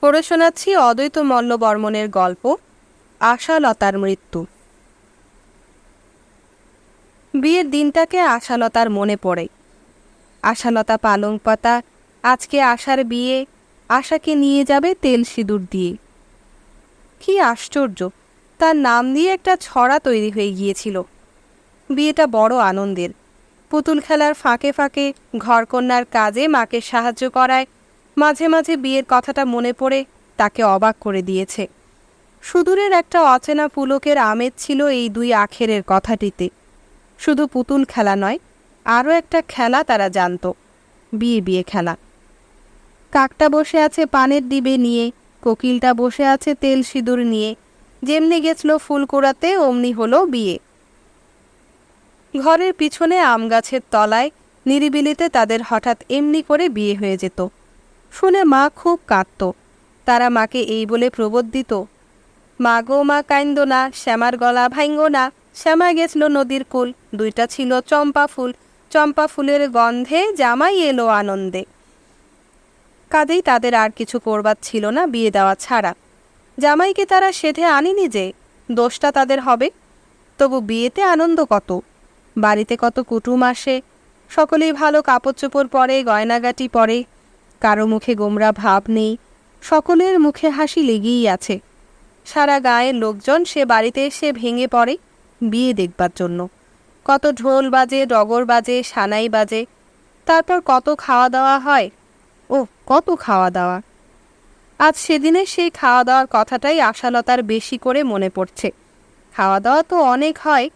পড়ে শোনাচ্ছি অদ্বৈত মল্ল বর্মনের গল্প, আশালতার মৃত্যু। বিয়ের দিনটাকে আশালতার মনে পড়ে। আশালতা পালং পাতা, আজকে আশার বিয়ে, আশাকে নিয়ে যাবে তেল সিঁদুর দিয়ে। কি আশ্চর্য, তার নাম দিয়ে একটা ছড়া তৈরি হয়ে গিয়েছিল। বিয়েটা বড় আনন্দের। পুতুল খেলার ফাঁকে ফাঁকে ঘরকন্যার কাজে মাকে সাহায্য করায় মাঝে মাঝে বিয়ের কথাটা মনে পড়ে, তাকে অবাক করে দিয়েছে। সুদূরের একটা অচেনা পুলকের আমেজ ছিল এই দুই আখেরের কথাটিতে। শুধু পুতুল খেলা নয়, আরও একটা খেলা তারা জানত, বিয়ে বিয়ে খেলা। কাকটা বসে আছে পানের ডিবে নিয়ে, কোকিলটা বসে আছে তেল সিঁদুর নিয়ে, যেমনি গেছিল ফুল কুড়াতে, অমনি হলো বিয়ে। ঘরের পিছনে আম গাছের তলায় নিরিবিলিতে তাদের হঠাৎ এমনি করে বিয়ে হয়ে যেত। শুনে মা খুব কাঁদত। তারা মাকে এই বলে প্রবোধ দিত, মা গো, মা কাইন্দ না, শ্যামার গলা ভাইঙ্গ না, শ্যামা গেছিল নদীর কুল, দুইটা ছিল চম্পা ফুল, চম্পা ফুলের গন্ধে জামাই এলো আনন্দে। কাঁদেই তাদের আর কিছু করবার ছিল না, বিয়ে দেওয়া ছাড়া। জামাইকে তারা সেধে আনিনি যে, দোষটা তাদের হবে। তবু বিয়েতে আনন্দ কত, বাড়িতে কত কুটুম আসে, সকলেই ভালো কাপড় চোপড় পরে, গয়নাগাটি পরে কারও মুখে গোমরা ভাব নেই, সকলের মুখে হাসি লেগেই আছে। সারা গায়ের লোকজন সে বাড়িতে এসে ভেঙে পড়ে বিয়ে দেখবার জন্য। কত ঢোল বাজে, ডগর বাজে, সানাই বাজে, তারপর কত খাওয়া দাওয়া হয় ও কত খাওয়া দাওয়া আজ সেদিনে সেই খাওয়া দাওয়ার কথাটাই আশালতার বেশি করে মনে পড়ছে। খাওয়া দাওয়া তো অনেক হয়,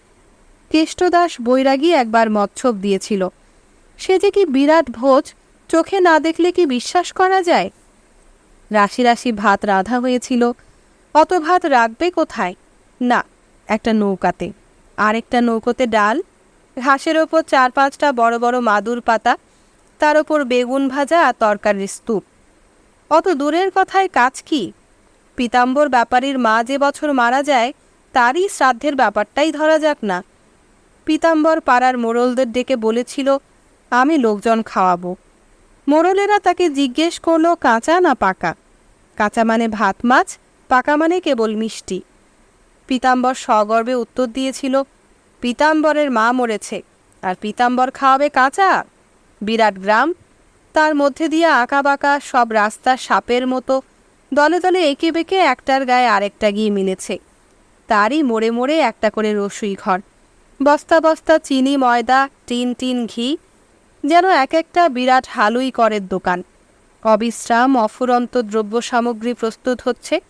কেষ্টদাস বৈরাগী একবার মৎসব দিয়েছিল। সে যে কি বিরাট ভোজ চোখে না দেখলে কি বিশ্বাস করা যায়? রাশি রাশি ভাত রাধা হয়েছিল। অত ভাত রাখবে কোথায়? না, একটা নৌকাতে। আরেকটা নৌকোতে ডাল, ঘাসের ওপর চার পাঁচটা বড় বড় মাদুর পাতা, তার ওপর বেগুন ভাজা আর তরকারির স্তূপ অত দূরের কথায় কাজ কি? পীতাম্বর ব্যাপারীর মা যে বছর মারা যায়, তারই শ্রাদ্ধের ব্যাপারটাই ধরা যাক না। পীতাম্বর পাড়ার মোড়লদের ডেকে বলেছিল, আমি লোকজন খাওয়াবো। মোড়লেরা তাকে জিজ্ঞেস করল, কাঁচা না পাকা? কাঁচা মানে ভাত, মাছ, পাকা মানে কেবল মিষ্টি। পীতাম্বর সগর্বে উত্তর দিয়েছিল, পীতাম্বরের মা মরেছে, আর পীতাম্বর খাওয়াবে কাঁচা? বিরাট গ্রাম। তার মধ্যে দিয়ে আঁকা বাঁকা সব রাস্তা সাপের মতো, দলে দলে এঁকে বেঁকে একটার গায়ে আরেকটা গিয়ে মিলেছে। তারই মোড়ে মোড়ে একটা করে রসুই ঘর। বস্তা বস্তা, চিনি, ময়দা, টিন টিন, ঘি যেন এক একটা বিরাট হালুই করের দোকান। অবিশ্রাম অফুরন্ত দ্রব্য সামগ্রী প্রস্তুত হচ্ছে।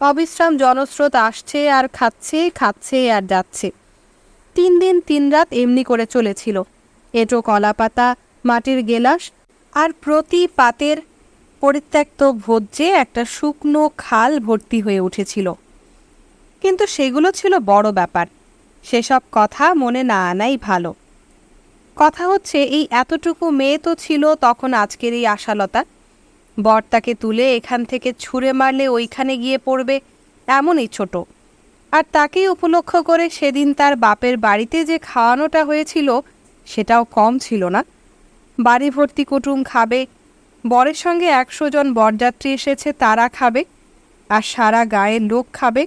অবিশ্রাম জনস্রোত আসছে আর খাচ্ছে খাচ্ছে আর যাচ্ছে। তিন দিন তিন রাত এমনি করে চলেছিল। এঁটো কলাপাতা, মাটির গেলাস আর প্রতি পাতের পরিত্যক্ত ভোজ্যে একটা শুকনো খাল ভর্তি হয়ে উঠেছিল। কিন্তু সেগুলো ছিল বড় ব্যাপার। সেসব কথা মনে না আনাই ভালো। কথা হচ্ছে, এই এতটুকু মেয়ে তো ছিল তখন আজকের এই আশালতা। বর তাকে তুলে এখান থেকে ছুঁড়ে মারলে ওইখানে গিয়ে পড়বে এমনই ছোট। আর তাকেই উপলক্ষ করে সেদিন তার বাপের বাড়িতে যে খাওয়ানোটা হয়েছিল, সেটাও কম ছিল না। বাড়ি ভর্তি কুটুম খাবে, বরের সঙ্গে একশো জন বরযাত্রী এসেছে, তারা খাবে, আর সারা গায়ের লোক খাবে।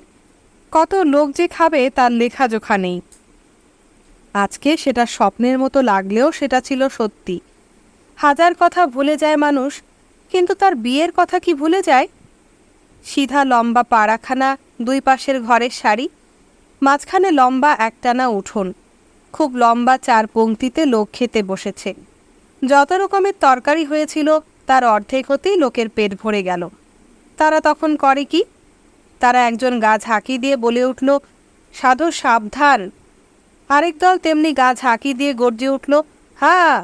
কত লোক যে খাবে, তার লেখাজোখা নেই। আজকে সেটা স্বপ্নের মতো লাগলেও সেটা ছিল সত্যি। হাজার কথা ভুলে যায় মানুষ, কিন্তু তার বিয়ের কথা কি ভুলে যায়? সিধা লম্বা পাড়াখানা, দুই পাশের ঘরের শাড়ি, মাঝখানে লম্বা একটানা উঠোন, খুব লম্বা চার পংক্তিতে লোক খেতে বসেছে। যত রকমের তরকারি হয়েছিল, তার অর্ধেক হতেই লোকের পেট ভরে গেল। তারা তখন করে কি? তারা একজন গাছ হাঁকি দিয়ে বলে উঠল, সাধু, সাবধান আরেক দল তেমনি গা ঝাঁকি দিয়ে গর্জে উঠল হ্যাঁ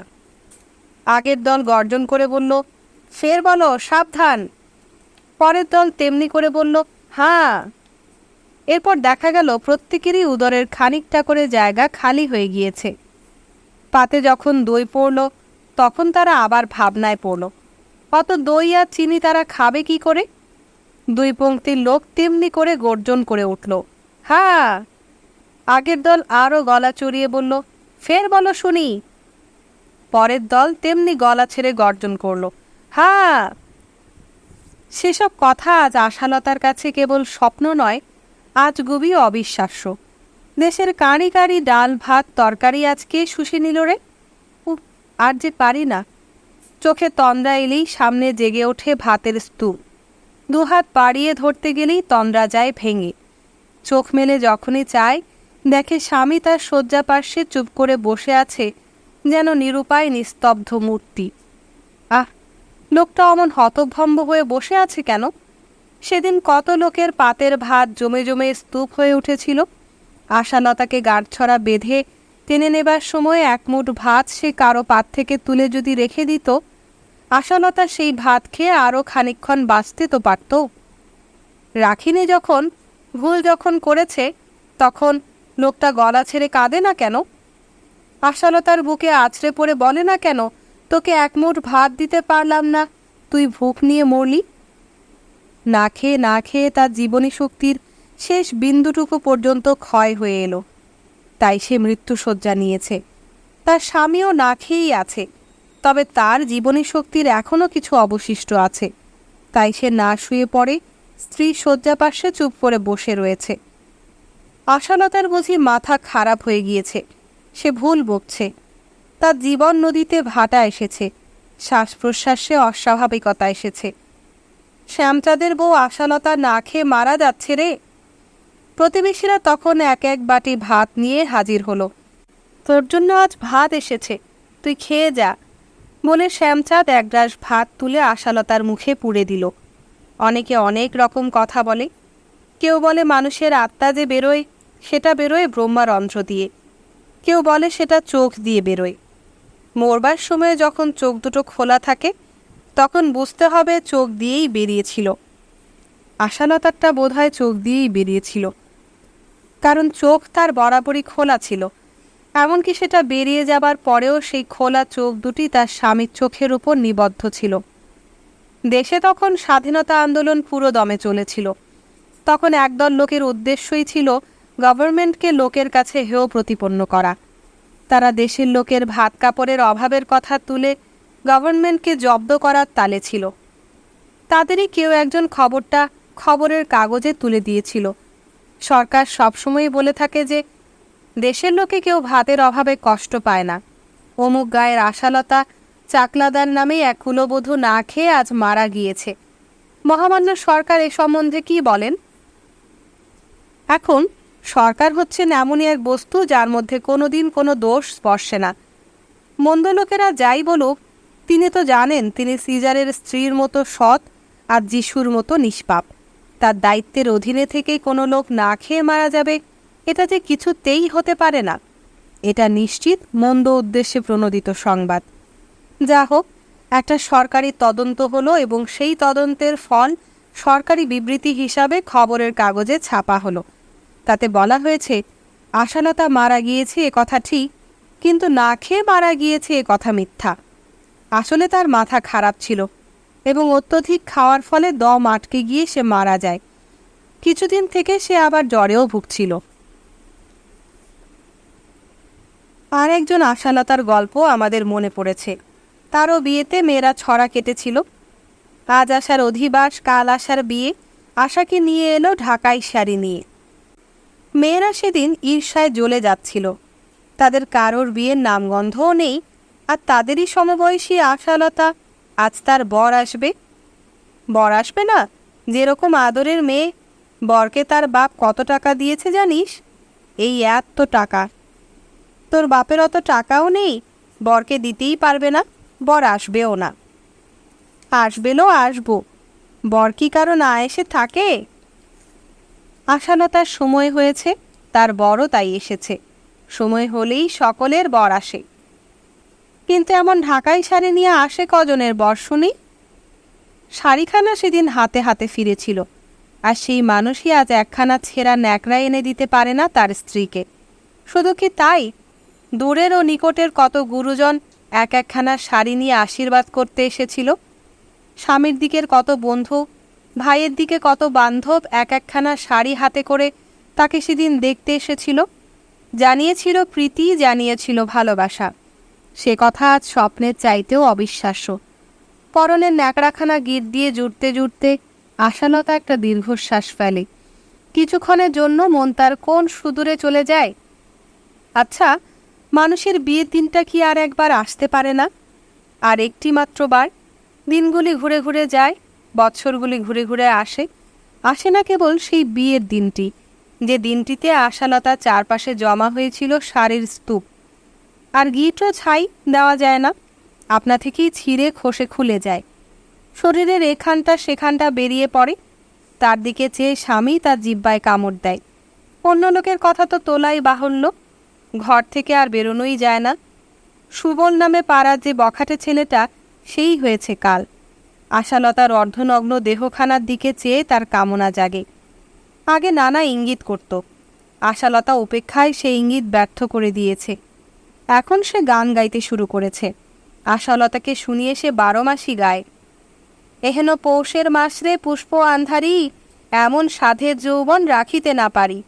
আগের দল গর্জন করে বলল, ফের বলো, সাবধান। পরের দল তেমনি করে বলল হ্যাঁ এরপর দেখা গেল প্রত্যেকেরই উদরের খানিকটা করে জায়গা খালি হয়ে গিয়েছে। পাতে যখন দই পড়ল, তখন তারা আবার ভাবনায় পড়ল, অত দই আর চিনি তারা খাবে কি করে? দুই পংক্তির লোক তেমনি করে গর্জন করে উঠল হ্যাঁ আগের দল আরও গলা চড়িয়ে বলল, ফের বলো শুনি। পরের দল তেমনি গলা ছেড়ে গর্জন করল, হা! সেসব কথা আজ আশালতার কাছে কেবল স্বপ্ন নয়, আজ গভী অবিশ্বাস্য। দেশের কাঁড়ি কাঁড়ি ডাল, ভাত, তরকারি আজকে শুষে নিল রে? আর যে পারি না। চোখে তন্দ্রা এলেই সামনে জেগে ওঠে ভাতের স্তূপ। দুহাত পাড়িয়ে ধরতে গেলেই তন্দ্রা যায় ভেঙে। চোখ মেলে যখনই চায় দেখে স্বামী তার শয্যা পার্শ্বে চুপ করে বসে আছে, যেন নিরুপায় নিস্তব্ধ মূর্তি। আহ, লোকটা অমন হতভম্ব হয়ে বসে আছে কেন? সেদিন কত লোকের পাতের ভাত জমে জমে স্তূপ হয়ে উঠেছিল। আশালতাকে গাঁটছড়া বেঁধে টেনে নেবার সময় এক মুঠ ভাত সে কারও পাত থেকে তুলে যদি রেখে দিত, আশালতা সেই ভাত খেয়ে আরও খানিকক্ষণ বাঁচতে তো পারত। রাখিনি যখন, ভুল যখন করেছে, তখন লোকটা গলা ছেড়ে কাঁদে না কেন? আশালতার বুকে আছড়ে পড়ে বলে না কেন, তোকে এক মুঠ ভাত দিতে পারলাম না, তুই ভুখ নিয়ে মরলি? না খেয়ে না খেয়ে তার জীবনী শক্তির শেষ বিন্দুটুকু পর্যন্ত ক্ষয় হয়ে এলো। তাই সে মৃত্যুসজ্জা নিয়েছে। তার স্বামীও না খেয়েই আছে, তবে তার জীবনী শক্তির এখনও কিছু অবশিষ্ট আছে। তাই সে না শুয়ে পড়ে, স্ত্রী শয্যা পাশে চুপ করে বসে রয়েছে। আশালতার বুঝি মাথা খারাপ হয়ে গিয়েছে। সে ভুল বকছে। তার জীবন নদীতে ভাটা এসেছে। শ্বাস প্রশ্বাসে অস্বাভাবিকতা এসেছে। শ্যামচাঁদের বউ আশালতা না খেয়ে মারা যাচ্ছে রে। প্রতিবেশীরা তখন এক এক বাটি ভাত নিয়ে হাজির হলো। তোর জন্য আজ ভাত এসেছে। তুই খেয়ে যা। বলে শ্যামচাঁদ এক গ্রাস ভাত তুলে আশালতার মুখে পুড়ে দিল। অনেকে অনেক রকম কথা বলে। কেউ বলে মানুষের আত্মা যে বেরোয় সেটা বেরোয় ব্রহ্মার অন্ত্র দিয়ে। কেউ বলে সেটা চোখ দিয়ে বেরোয়। মরবার সময়ে যখন চোখ দুটো খোলা থাকে, তখন বুঝতে হবে চোখ দিয়েই বেরিয়েছিল। আশালতারটা বোধহয় চোখ দিয়েই বেরিয়েছিল। কারণ চোখ তার বরাবরই খোলা ছিল। এমনকি সেটা বেরিয়ে যাবার পরেও সেই খোলা চোখ দুটি তার স্বামীর চোখের উপর নিবদ্ধ ছিল। দেশে তখন স্বাধীনতা আন্দোলন পুরো দমে চলেছিল। তখন একদল লোকের উদ্দেশ্যই ছিল গভর্নমেন্টকে লোকের কাছে হেয় প্রতিপন্ন করা। তারা দেশের লোকের ভাত কাপড়ের অভাবের কথা তুলে গভর্নমেন্টকে জব্দ করার তালে ছিল। তাদেরই কেউ একজন খবরটা খবরের কাগজে তুলে দিয়েছিল। সরকার সবসময়ই বলে থাকে যে, দেশের লোকে কেউ ভাতের অভাবে কষ্ট পায় না। অমুক গায়ের আশালতা চাকলাদার নামে এক কুলবধূ না খেয়ে আজ মারা গিয়েছে। মহামান্য সরকার এ সম্বন্ধে কি বলেন? এখন সরকার হচ্ছেন এমনই এক বস্তু যার মধ্যে কোনো দিন কোনো দোষ স্পর্শে না। মন্দ লোকেরা যাই বলুক, তিনি তো জানেন তিনি সিজারের স্ত্রীর মতো সৎ আর যিশুর মতো নিষ্পাপ। তার দায়িত্বের অধীনে থেকেই কোনো লোক না খেয়ে মারা যাবে, এটা যে কিছুতেই হতে পারে না। এটা নিশ্চিত মন্দ উদ্দেশ্যে প্রণোদিত সংবাদ। যা হোক, একটা সরকারি তদন্ত হলো এবং সেই তদন্তের ফল সরকারি বিবৃতি হিসাবে খবরের কাগজে ছাপা হলো। তাতে বলা হয়েছে, আশালতা মারা গিয়েছে এ কথা ঠিক, কিন্তু না খেয়ে মারা গিয়েছে এ কথা মিথ্যা। আসলে তার মাথা খারাপ ছিল এবং অত্যধিক খাওয়ার ফলে দম আটকে গিয়ে সে মারা যায়। কিছুদিন থেকে সে আবার জ্বরেও ভুগছিল। আর একজন আশালতার গল্প আমাদের মনে পড়েছে। তারও বিয়েতে মেয়েরা ছড়া কেটেছিল। আজ আসার অধিবাস, কাল আসার বিয়ে। আশাকে নিয়ে এলো ঢাকাই শাড়ি নিয়ে। মেয়েরা সেদিন ঈর্ষায় জ্বলে যাচ্ছিল। তাদের কারোর বিয়ের নামগন্ধও নেই, আর তাদেরই সমবয়সী আশালতা আজ তার বর আসবে। বর আসবে না? যেরকম আদরের মেয়ে, বরকে তার বাপ কত টাকা দিয়েছে জানিস? এই এত টাকা। তোর বাপের অত টাকাও নেই, বরকে দিতেই পারবে না, বর আসবেও না। আসবেলও আসব। বর কি কারও না এসে থাকে? আশালতার সময় হয়েছে, তার বড় তাই এসেছে। সময় হলেই সকলের বর আসে। কিন্তু এমন ঢাকাই শাড়ি নিয়ে আসে কজনের বর শুনি শাড়িখানা সেদিন হাতে হাতে ফিরেছিল, আর সেই মানুষই আজ একখানা ছেঁড়া ন্যাকড়া এনে দিতে পারে না তার স্ত্রীকে। শুধু কি তাই? দূরের ও নিকটের কত গুরুজন এক একখানা শাড়ি নিয়ে আশীর্বাদ করতে এসেছিল? স্বামীর দিকের কত বন্ধু ভাইয়ের দিকে কত বান্ধব এক একখানা শাড়ি হাতে করে তাকে সেদিন দেখতে এসেছিল। জানিয়েছিল প্রীতি, জানিয়েছিল ভালোবাসা। সে কথা আজ স্বপ্নের চাইতেও অবিশ্বাস্য। পরনের ন্যাকড়াখানা গিট দিয়ে জুড়তে জুড়তে আশালতা একটা দীর্ঘশ্বাস ফেলে। কিছুক্ষণের জন্য মন তার কোন সুদূরে চলে যায়? আচ্ছা মানুষের বিয়ের দিনটা কি আর একবার আসতে পারে না? আর একটি মাত্র বার দিনগুলি ঘুরে ঘুরে যায় বৎসরগুলি ঘুরে ঘুরে আসে আসে না কেবল সেই বিয়ের দিনটি, যে দিনটিতে আশালতা চারপাশে জমা হয়েছিল শাড়ির স্তূপ। আর গিটও ছাই দেওয়া যায় না, আপনা থেকেই ছিঁড়ে খসে খুলে যায়। শরীরের এখানটা সেখানটা বেরিয়ে পড়ে, তার দিকে চেয়ে স্বামী তার জিব্বায় কামড় দেয়। অন্য লোকের কথা তো তোলাই বাহুল্য, ঘর থেকে আর বেরোনোই যায় না। সুবল নামে পাড়ার যে বখাটে ছেলেটা, সেই হয়েছে কাল। আশালতার অর্ধনগ্ন দেহখানার দিকে চেয়ে তার কামনা জাগে। আগে নানা ইঙ্গিত করত। আশালতা উপেক্ষায় সে ইঙ্গিত ব্যর্থ করে দিয়েছে। এখন সে গান গাইতে শুরু করেছে। আশালতাকে শুনিয়ে সে বারো মাসই গায়। এহেন পৌষের মাসরে পুষ্প আন্ধারি, এমন সাধের যৌবন রাখিতে না পারি।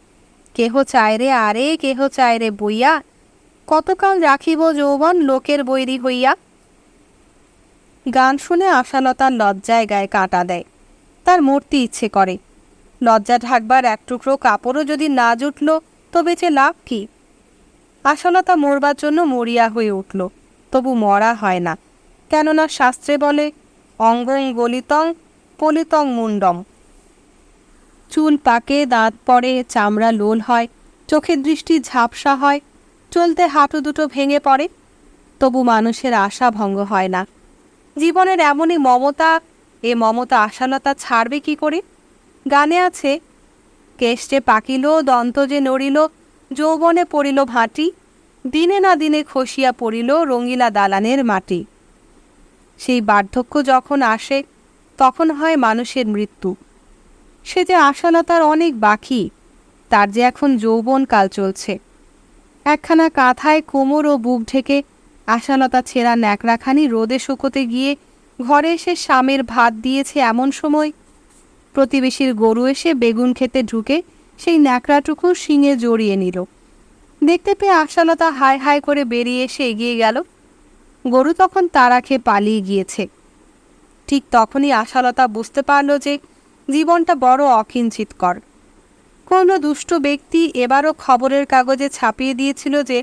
কেহ চায় রে আরে, কেহ চায় রে বইয়া। কতকাল রাখিব যৌবন লোকের বৈরি হইয়া? গান শুনে আশালতার লজ্জায় গায়ে কাঁটা দেয়। তার মূর্তি ইচ্ছে করে। লজ্জা ঢাকবার এক টুকরো কাপড়ও যদি না জুটল তো বেঁচে লাভ কি? আশালতা মরবার জন্য মরিয়া হয়ে উঠল। তবু মরা হয় না। কেননা শাস্ত্রে বলে, অঙ্গং গলিতং, পলিতং মুন্ডম চুল পাকে দাঁত পড়ে, চামড়া লোল হয়, চোখের দৃষ্টি ঝাপসা হয়, চলতে হাঁটু দুটো ভেঙে পড়ে। তবু মানুষের আশা ভঙ্গ হয় না। জীবনের এমনই মমতা, এ মমতা আশালতা ছাড়বে কি করে? গানে আছে কেষ্টে পাকিল, দন্ত যে নড়িল, যৌবনে পড়িল ভাঁটি, দিনে না দিনে খসিয়া পড়িল রঙিলা দালানের মাটি। সেই বার্ধক্য যখন আসে, তখন হয় মানুষের মৃত্যু। সে যে আশালতার অনেক বাকি, তার যে এখন যৌবন কাল চলছে। একখানা কাঁথায় কোমর ও বুক ঢেকে আশালতা ছেঁড়া ন্যাকড়াখানি রোদে শুকোতে গিয়ে ঘরে এসে স্বামীর ভাত দিয়েছে এমন সময়। প্রতিবেশীর গরু এসে বেগুন খেতে ঢুকে সেই ন্যাকড়াটুকু শিঙে জড়িয়ে নিল। দেখতে পেয়ে আশালতা হায় হায় করে বেরিয়ে এসে এগিয়ে গেল। গরু তখন তারা খেয়ে পালিয়ে গিয়েছে। ঠিক তখনই আশালতা বুঝতে পারল যে জীবনটা বড় অকিঞ্চিতকর। কোনো দুষ্ট ব্যক্তি এবারও খবরের কাগজে ছাপিয়ে দিয়েছিল যে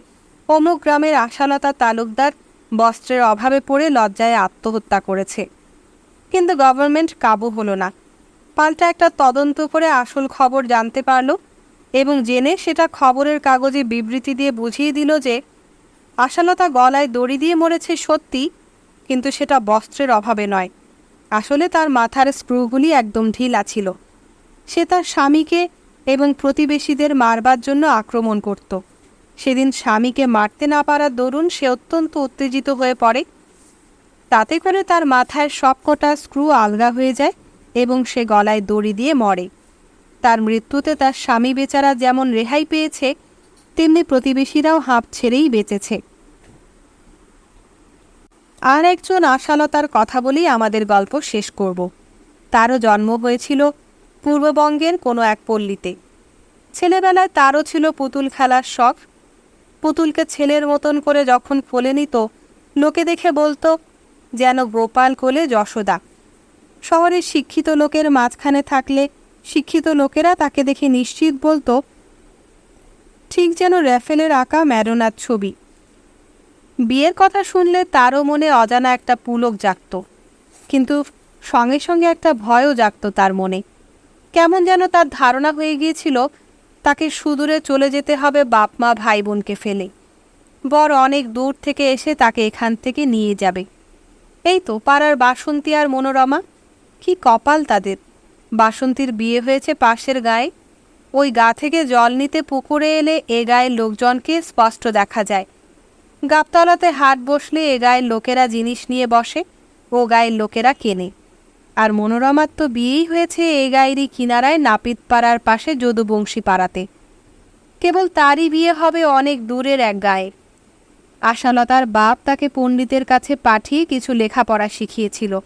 অমুক গ্রামের আশালতা তালুকদার বস্ত্রের অভাবে পড়ে লজ্জায় আত্মহত্যা করেছে। কিন্তু গভর্নমেন্ট কাবু হলো না। পাল্টা একটা তদন্ত করে আসল খবর জানতে পারল এবং জেনে সেটা খবরের কাগজে বিবৃতি দিয়ে বুঝিয়ে দিল যে আশালতা গলায় দড়ি দিয়ে মরেছে সত্যি, কিন্তু সেটা বস্ত্রের অভাবে নয়। আসলে তার মাথার স্ক্রুগুলি একদম ঢিলা ছিল। সে তার স্বামীকে এবং প্রতিবেশীদের মারবার জন্য আক্রমণ করত। সেদিন স্বামীকে মারতে না পারার দরুন সে অত্যন্ত উত্তেজিত হয়ে পড়ে। তাতে করে তার মাথায় সবকটা স্ক্রু আলগা হয়ে যায় এবং সে গলায় দড়ি দিয়ে মরে। তার মৃত্যুতে তার স্বামী বেচারা যেমন রেহাই পেয়েছে, তেমনি প্রতিবেশীরাও হাঁপ ছেড়েই বেঁচেছে। আর একজন আশালতার কথা বলেই আমাদের গল্প শেষ করব। তারও জন্ম হয়েছিল পূর্ববঙ্গের কোনো এক পল্লীতে। ছেলেবেলায় তারও ছিল পুতুল খেলার শখ পুতুলকে ছেলের মতন করে যখন কোলে নিত, লোকে দেখে বলতো, যেন গোপাল কোলে যশোদা। শহরের শিক্ষিত লোকের মাঝখানে থাকলে শিক্ষিত লোকেরা তাকে দেখে নিশ্চিত বলতো, ঠিক যেন র্যাফেলের আঁকা ম্যারোনার ছবি। বিয়ের কথা শুনলে তারও মনে অজানা একটা পুলক জাগত, কিন্তু সঙ্গে সঙ্গে একটা ভয়ও জাগত তার মনে। কেমন যেন তার ধারণা হয়ে গিয়েছিল তাকে সুদূরে চলে যেতে হবে বাপ মা ভাই বোনকে ফেলে। বর অনেক দূর থেকে এসে তাকে এখান থেকে নিয়ে যাবে। এই তো পাড়ার বাসন্তী আর মনোরমা। কি কপাল তাদের। বাসন্তীর বিয়ে হয়েছে পাশের গায়ে। ওই গা থেকে জল নিতে পুকুরে এলে এ গায়ের লোকজনকে স্পষ্ট দেখা যায়। গাবতলাতে হাট বসলে এ গায়ের লোকেরা জিনিস নিয়ে বসে, ও গায়ের লোকেরা কেনে। আর মনোরমার তো বিয়েই হয়েছে এ গায়েরই কিনারায় নাপিতপাড়ার পাশে যদুবংশী পাড়াতে কেবল তারই বিয়ে হবে অনেক দূরের এক গায়ে আশালতার বাপ তাকে পণ্ডিতের কাছে পাঠিয়ে কিছু লেখাপড়া শিখিয়েছিল।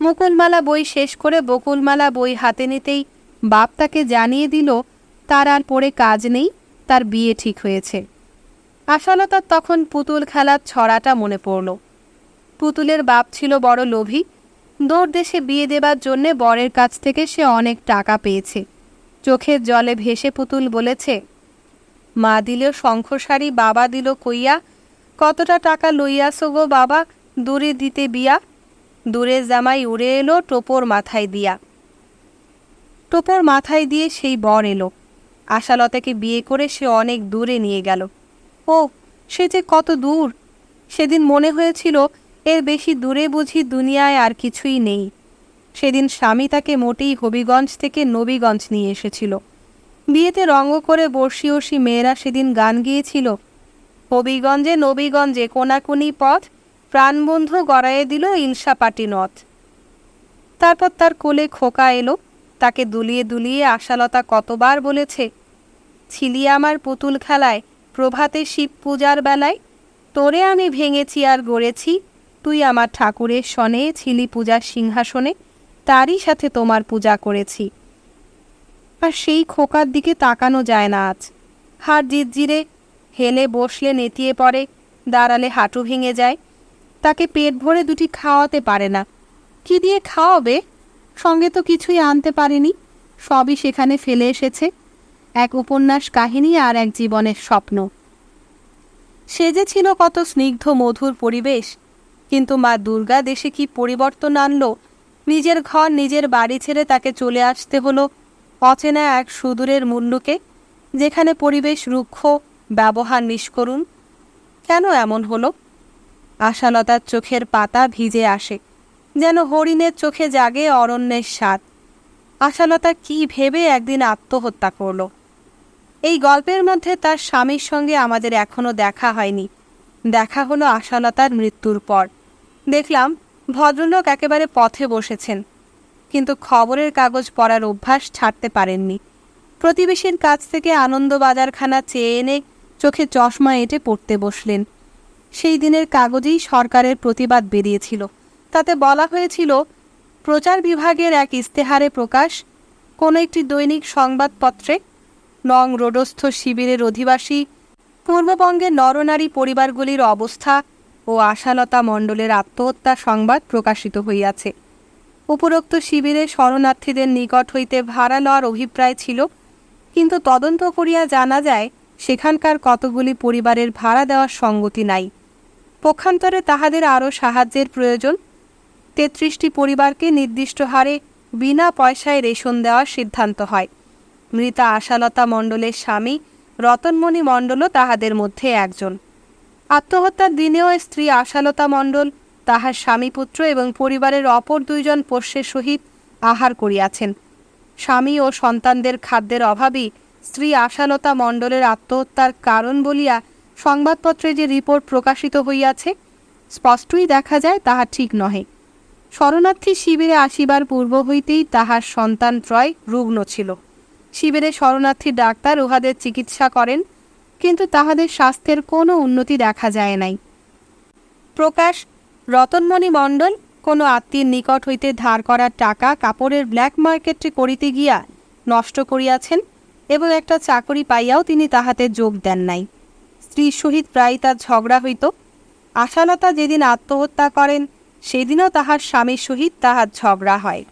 মুকুলমালা বই শেষ করে বকুলমালা বই হাতে নিতেই বাপ তাকে জানিয়ে দিল, তার আর পড়ে কাজ নেই, তার বিয়ে ঠিক হয়েছে। আশালতার তখন পুতুল খেলার ছড়াটা মনে পড়ল। পুতুলের বাপ ছিল বড় লোভী দূর দেশে বিয়ে দেবার জন্যে বরের কাছ থেকে সে অনেক টাকা পেয়েছে। চোখের জলে ভেসে পুতুল বলেছে, মা দিল শঙ্খসারি বাবা দিল কইয়া। কতটা টাকা লইয়াছো গো বাবা, দূরে দিতে বিয়া। দূরে জামাই উড়ে এলো টোপর মাথায় দিয়া। টোপর মাথায় দিয়ে সেই বর এলো। আশালতাকে বিয়ে করে সে অনেক দূরে নিয়ে গেল। ও, সে যে কত দূর। সেদিন মনে হয়েছিল এর বেশি দূরে বুঝি দুনিয়ায় আর কিছুই নেই। সেদিন স্বামী তাকে মোটেই হবিগঞ্জ থেকে নবীগঞ্জ নিয়ে এসেছিল। বিয়েতে রঙ্গ করে বর্ষি অর্ষি মেয়েরা সেদিন গান গিয়েছিল। হবিগঞ্জে নবীগঞ্জে কোনাকুনি পথ, প্রাণবন্ধু গড়াইয়ে দিল ইলশাপাটি নথ। তারপর তার কোলে খোকা এলো, তাকে দুলিয়ে দুলিয়ে আশালতা কতবার বলেছে, ছিলি আমার পুতুল খেলায়, প্রভাতে শিব পূজার বেলায়, তোরে আমি ভেঙেছি আর গড়েছি তুই আমার ঠাকুরের সনে ছিলি পূজার সিংহাসনে, তারই সাথে তোমার পূজা করেছি। আর সেই খোকার দিকে তাকানো যায় না আজ। হাড় জিরজিরে হেলে বসলে নেতিয়ে পড়ে, দাঁড়ালে হাঁটু ভেঙে যায়। তাকে পেট ভরে দুটি খাওয়াতে পারে না। কি দিয়ে খাওয়াবে? সঙ্গে তো কিছুই আনতে পারেনি। সবই সেখানে ফেলে এসেছে। এক উপন্যাস কাহিনী আর এক জীবনের স্বপ্ন। সে যে ছিল কত স্নিগ্ধ মধুর পরিবেশ। কিন্তু মা দুর্গা দেশে কি পরিবর্তন আনলো? নিজের ঘর, নিজের বাড়ি ছেড়ে তাকে চলে আসতে হলো অচেনা এক সুদূরের মুল্লুকে, যেখানে পরিবেশ রুক্ষ, ব্যবহার নিষ্করুণ। কেন এমন হলো? আশালতার চোখের পাতা ভিজে আসে, যেন হরিণের চোখে জাগে অরণ্যের স্বাদ। আশালতা কি ভেবে একদিন আত্মহত্যা করল? এই গল্পের মধ্যে তার স্বামীর সঙ্গে আমাদের এখনও দেখা হয়নি। দেখা হলো আশালতার মৃত্যুর পর। দেখলাম ভদ্রলোক একেবারে পথে বসেছেন, কিন্তু খবরের কাগজ পড়ার অভ্যাস ছাড়তে পারেননি। প্রতিবেশীর কাছ থেকে আনন্দবাজারখানা চেয়ে এনে চোখে চশমা এঁটে পড়তে বসলেন। সেই দিনের কাগজেই সরকারের প্রতিবাদ বেরিয়েছিল। তাতে বলা হয়েছিল, প্রচার বিভাগের এক ইস্তেহারে প্রকাশ, কোনো একটি দৈনিক সংবাদপত্রে, নং রোডস্থ শিবিরের অধিবাসী, পূর্ববঙ্গের নরনারী পরিবারগুলির অবস্থা ও আশালতা মণ্ডলের আত্মহত্যা সংবাদ প্রকাশিত হইয়াছে। উপরোক্ত শিবিরে শরণার্থীদের নিকট হইতে ভাড়া লওয়ার অভিপ্রায় ছিল, কিন্তু তদন্ত করিয়া জানা যায়, সেখানকার কতগুলি পরিবারের ভাড়া দেওয়ার সঙ্গতি নাই। পক্ষান্তরে তাহাদের আরও সাহায্যের প্রয়োজন, তেত্রিশটি পরিবারকে নির্দিষ্ট হারে বিনা পয়সায় রেশন দেওয়ার সিদ্ধান্ত হয়। মৃতা আশালতা মণ্ডলের স্বামী রতনমণি মণ্ডলও তাহাদের মধ্যে একজন। আত্মহত্যার দিনেও স্ত্রী আশালতা মণ্ডল, তাহার স্বামীপুত্র এবং পরিবারের অপর দুইজন পোষ্যের সহিত আহার করিয়াছেন। স্বামী ও সন্তানদের খাদ্যের অভাবই স্ত্রী আশালতা মণ্ডলের আত্মহত্যার কারণ বলিয়া সংবাদপত্রে যে রিপোর্ট প্রকাশিত হইয়াছে, স্পষ্টই দেখা যায় তাহা ঠিক নহে। শরণার্থী শিবিরে আসিবার পূর্ব হইতেই তাহার সন্তান ত্রয় রুগ্ন ছিল। শিবিরে শরণার্থী ডাক্তার উহাদের চিকিৎসা করেন কিন্তু তাহাদের স্বাস্থ্যের কোনো উন্নতি দেখা যায় নাই। প্রকাশ, রতনমণি মণ্ডল কোনো আত্মীয়ের নিকট হইতে ধার করার টাকা কাপড়ের ব্ল্যাক মার্কেটে করিতে গিয়া নষ্ট করিয়াছেন এবং একটা চাকরি পাইয়াও তিনি তাহাতে যোগ দেন নাই। স্ত্রীর সহিত প্রায় তার ঝগড়া হইত। আশালতা যেদিন আত্মহত্যা করেন, সেদিনও তাহার স্বামীর সহিত তাহার ঝগড়া হয়।